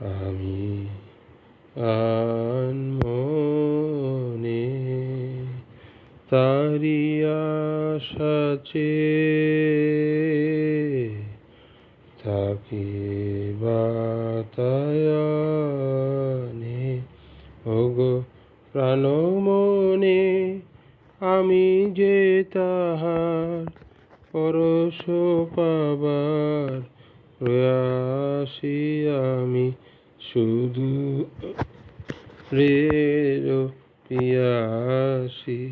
আমি আনমনে তারি আশাচে তাকে বাতায়নে, ওগো প্রাণ মনে আমি যে তাহার পরশ পাবার প্রয়াসী আমি শুধু রের পিয়াসী।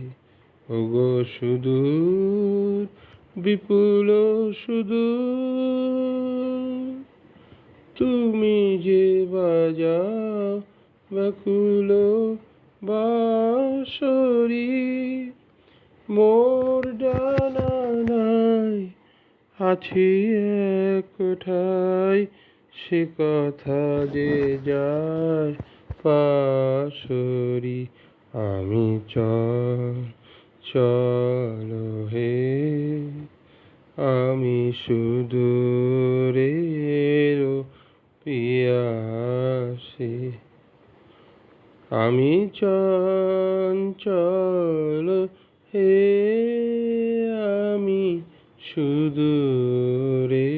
ওগো শুধু বিপুল শুধু তুমি যে বাজাও ব্যাকুল বাঁশরি, মোর ডানা নাই, আছি এক ঠাই। সে কথা যে যায় পাশরি আমি চল চল হে, আমি সুদূরের পিয়াসী। আমি চঞ্চল হে, আমি সুদূরের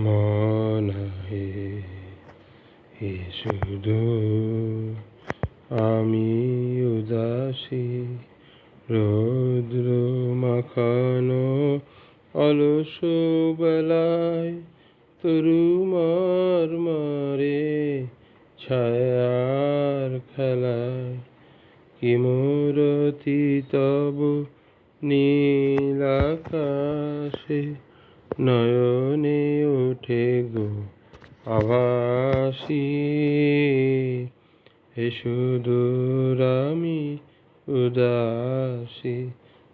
মন হে শুধু আমি উদাসী রৌদ্র মাখানো অলস বেলায় তরুমার মারে ছায়ার খেলায় কি মূরতি তব নীল আকাশে নয়নে ওঠে গো আভাসী। হে সুদূর আমি উদাসী।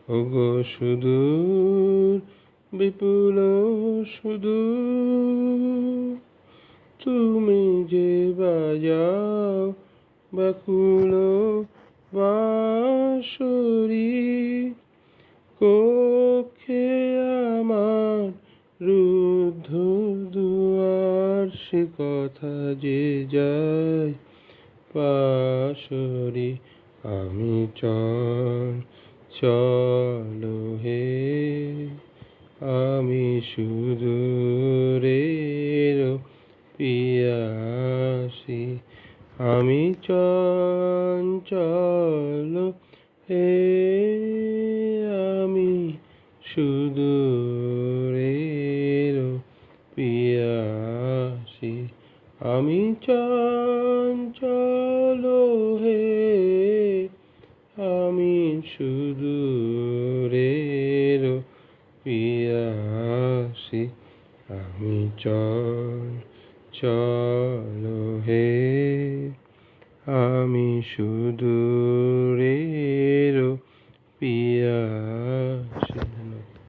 ওগো সুদূর, বিপুল সুদূর। তুমি যে বাজাও বাকুল বাঁশরি। কথা যে যায়, পাশরি আমি চল চল হে, আমি সুদূরের পিয়াসি, আমি চঞ্চল হে, আমি সুদূরের পিয়াসী। আমি চঞ্চল হে আমি সুদূরের পিয়াসি আমি চল হে আমি শুধু